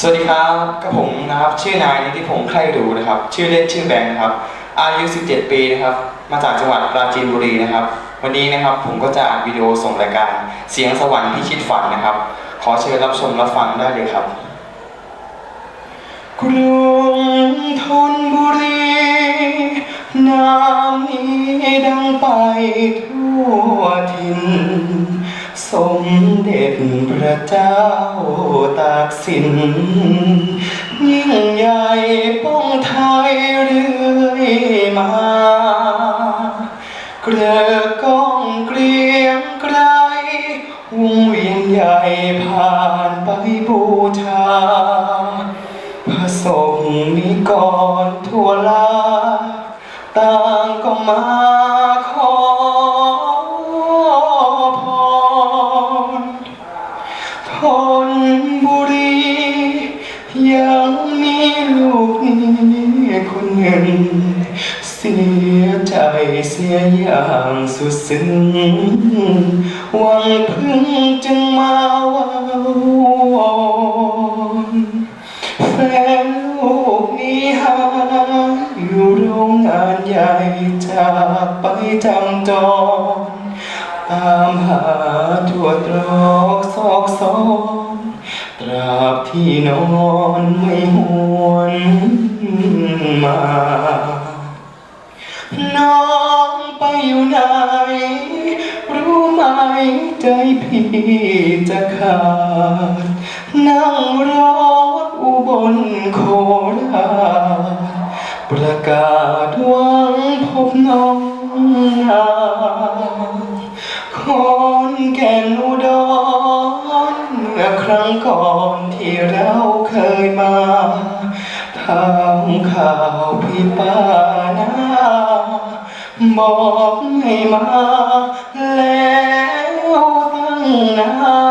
สวัสดีครับกับผมนะครับชื่อนายนิติพงษ์ไคร่รู้นะครับ ชื่อเล่นชื่อแบงค์นะครับ อายุ 17 ปีนะครับ มาจากจังหวัดปราจีนบุรีนะครับ วันนี้นะครับผมก็จะอัดวิดีโอส่งรายการ เสียงสวรรค์พิชิตฝันนะครับ ขอเชิญรับชมรับฟังได้เลยครับกรุงธนบุรีน้ำนี้ดังไปทั่วถิ่น สมเด็จพระเจ้าตากสิน ยิ่งใหญ่ป้องไทยเรื่อยมา เกลือกล้องเกรียงไกรวงเวียนใหญ่ผ่านไปบูชา พระสงฆ์นิกรทั่วลา ต่างก็มา บุรียังมีลูกนี่คนหนึ่งเสียใจเสียอย่างสุดซึ้งหวังพึ่งจึงมาวอนแฟนลูกนี้หาอยู่โรงงานใหญ่จากไปจำจรตามหาทั่วตรอกซอกซอน ตราบที่นอนไม่หวนมา น้องไปอยู่ไหน รู้ไหมใจพี่จะขาด นั่งรถอุบลโคราชประกาศหวังพบน้องนาคนแก่นอุดร ครั้งก่อนที่เราเคยมาทำข่าวพี่ป้านาบอกให้มาแล้วตั้งนาน